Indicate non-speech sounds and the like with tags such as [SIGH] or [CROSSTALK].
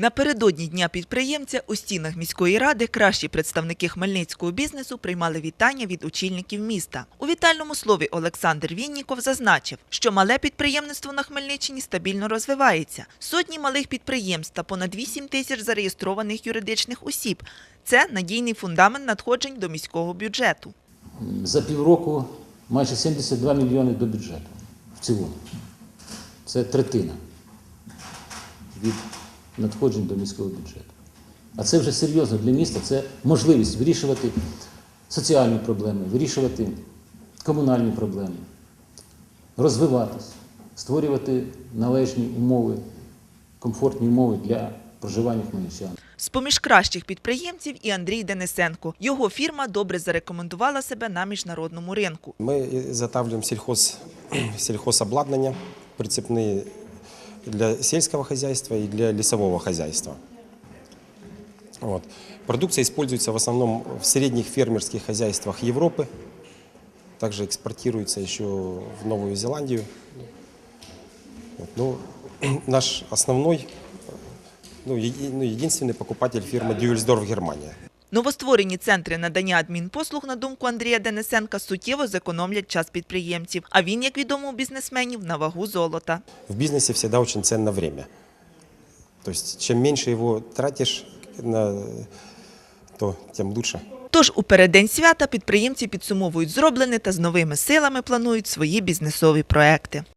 Напередодні дня підприємця у стінах міської ради кращі представники хмельницького бізнесу приймали вітання від очільників міста. У вітальному слові Олександр Вінніков зазначив, що мале підприємництво на Хмельниччині стабільно розвивається. Сотні малих підприємств та понад 8 тисяч зареєстрованих юридичних осіб. Це надійний фундамент надходжень до міського бюджету. За півроку майже 72 мільйони до бюджету в цілому. Це третина від надходжень до міського бюджету. А це вже серйозно для міста, це можливість вирішувати соціальні проблеми, вирішувати комунальні проблеми, розвиватись, створювати належні умови, комфортні умови для проживання хмельничан. З-поміж кращих підприємців і Андрій Денисенко. Його фірма добре зарекомендувала себе на міжнародному ринку. Ми заготавливаем сельхоз, сельхозобладнання, прицепные для сельского хозяйства и для лесового хозяйства. Вот. Продукция используется в основном в средних фермерских хозяйствах Европы, также экспортируется еще в Новую Зеландию. Вот. Ну, [CLEARS THROAT] наш основной, ну, ну, единственный покупатель фирма Дювельсдорф Германия. Новостворені центри надання адмінпослуг, на думку Андрія Денисенка, суттєво зекономлять час підприємців. А він, як відомо у бізнесменів, на вагу золота. В бизнесе всегда очень ценно время. То есть чем меньше его тратишь, на, то тем лучше. Тож у переддень свята підприємці підсумовують зроблене та з новими силами планують свої бізнесові проекти.